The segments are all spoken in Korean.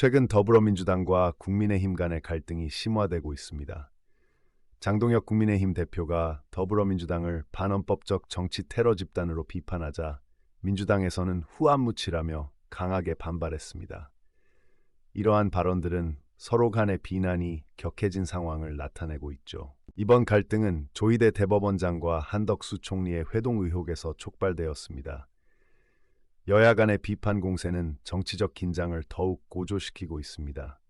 최근 더불어민주당과 국민의힘 간의 갈등이 심화되고 있습니다. 장동혁 국민의힘 대표가 더불어민주당을 반헌법적 정치 테러 집단으로 비판하자 민주당에서는 후안무치라며 강하게 반발했습니다. 이러한 발언들은 서로 간의 비난이 격해진 상황을 나타내고 있죠. 이번 갈등은 조희대 대법원장과 한덕수 총리의 회동 의혹에서 촉발되었습니다. 여야 간의 비판 공세는 정치적 긴장을 더욱 고조시키고 있습니다.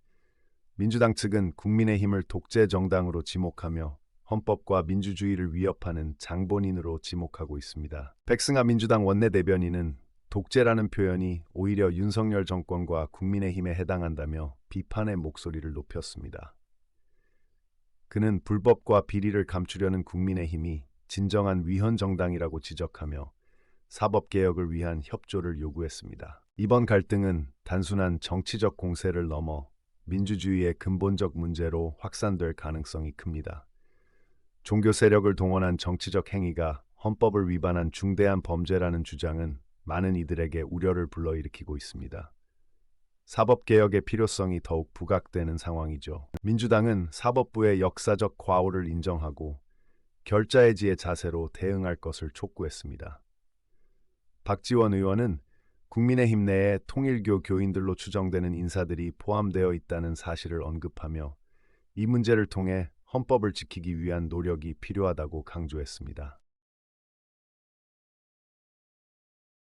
민주당 측은 국민의힘을 독재 정당으로 지목하며 헌법과 민주주의를 위협하는 장본인으로 지목하고 있습니다. 백승아 민주당 원내대변인은 독재라는 표현이 오히려 윤석열 정권과 국민의힘에 해당한다며 비판의 목소리를 높였습니다. 그는 불법과 비리를 감추려는 국민의힘이 진정한 위헌 정당이라고 지적하며 사법개혁을 위한 협조를 요구했습니다. 이번 갈등은 단순한 정치적 공세를 넘어 민주주의의 근본적 문제로 확산될 가능성이 큽니다. 종교 세력을 동원한 정치적 행위가 헌법을 위반한 중대한 범죄라는 주장은 많은 이들에게 우려를 불러일으키고 있습니다. 사법개혁의 필요성이 더욱 부각되는 상황이죠. 민주당은 사법부의 역사적 과오를 인정하고 결자해지의 자세로 대응할 것을 촉구했습니다. 박지원 의원은 국민의힘 내에 통일교 교인들로 추정되는 인사들이 포함되어 있다는 사실을 언급하며 이 문제를 통해 헌법을 지키기 위한 노력이 필요하다고 강조했습니다.